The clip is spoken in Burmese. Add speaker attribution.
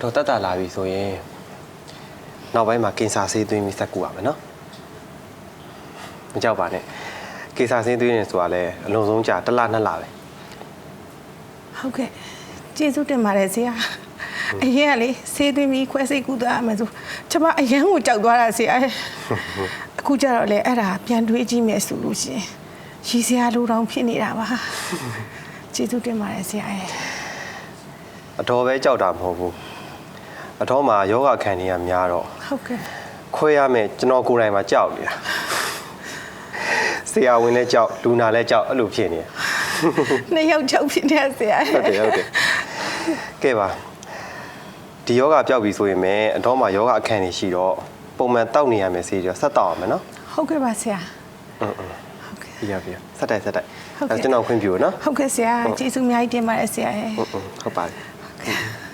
Speaker 1: တော့တက်တာလာပြီဆိုရင်နောက်ပိုင်းမှာကင်ဆာဆေးသွင်းပြီးဆက်ကူရမယ်နော်မကြောက်ပါနဲ့ကင်ဆာဆေးသွင်းနေဆိုတာလဲအလုံးစုံကြာတစ်လနှစ်လပဲ
Speaker 2: ဟုတ်ကဲ့ကျေးဇူးတင်ပါတယ်ဆရာအရင်ကလေဆေးသွင်းပြီးခွဲစိတ်ကူတာမယ်ဆိုကျွန်မအရန်ကိုကြောက်သွားတာဆရာအခုကျတော့လေအဲ့ဒါပြန်တွေးကြည့်မယ်ဆိုလို့ရှရင်ရီစရာလိုတောင်ဖြစ်နေတာပါကျေးဇူးတင်ပါတယ်ဆရာရဲ့
Speaker 1: အတော်ပဲကြောက်တာမဟုတ်ဘူး အတော်မှာယောဂခံနေရများတော့
Speaker 2: ဟုတ်ကဲ့
Speaker 1: ခွဲရမယ်ကျွန်တော်ကိုယ်တိုင်မှာကြောက်နေတာဆရာဝန်လည်းကြောက်လူနာလည်းကြောက်အဲ့လိုဖြစ်နေတယ်
Speaker 2: နှစ်ယောက်ကြောက်ဖြစ်နေဆရာ
Speaker 1: ဟုတ်တယ်ဟုတ်တယ်ကဲပါဒီယောဂပျောက်ပြီဆိုရင်မယ်အတော့မှာယောဂအခန့်နေရှိတော့ပုံမှန်တောက်နေရမယ်စီတော့ဆက်တောက်အောင်မယ်နော်
Speaker 2: ဟုတ်ကဲ့ပါဆရာ
Speaker 1: အင်းအင်း
Speaker 2: ဟုတ်ကဲ့
Speaker 1: ပြရပြရဆက်တိုက်ဆက်တိုက်
Speaker 2: ဟုတ်ကဲ့
Speaker 1: အဲကျွန်တော်ခွင့်ပြုနော်
Speaker 2: ဟုတ်ကဲ့ဆရာကျေးဇူးအများကြီးတင်ပါတယ်ဆရာရဲ့
Speaker 1: အင်းအင်းဟုတ်ပါတယ်
Speaker 2: ဟုတ်ကဲ့